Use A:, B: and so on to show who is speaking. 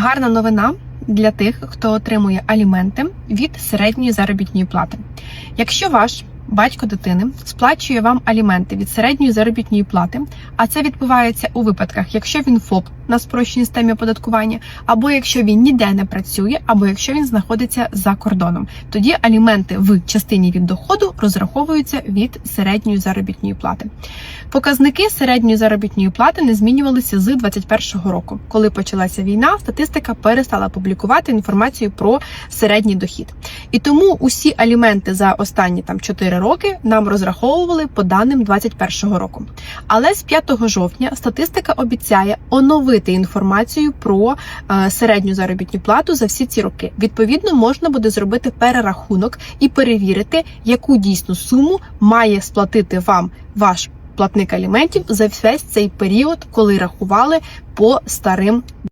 A: Гарна новина для тих, хто отримує аліменти від середньої заробітної плати. Якщо ваш батько дитини сплачує вам аліменти від середньої заробітної плати, а це відбувається у випадках, якщо він ФОП на спрощеній системі оподаткування, або якщо він ніде не працює, або якщо він знаходиться за кордоном, тоді аліменти в частині від доходу розраховуються від середньої заробітної плати. Показники середньої заробітної плати не змінювалися з 2021 року. Коли почалася війна, статистика перестала публікувати інформацію про середній дохід. І тому усі аліменти за останні там 4 роки нам розраховували по даним 2021 року. Але з 5 жовтня статистика обіцяє оновити інформацію про е, середню заробітну плату за всі ці роки. Відповідно, можна буде зробити перерахунок і перевірити, яку дійсну суму має сплатити вам ваш платник аліментів за весь цей період, коли рахували по старим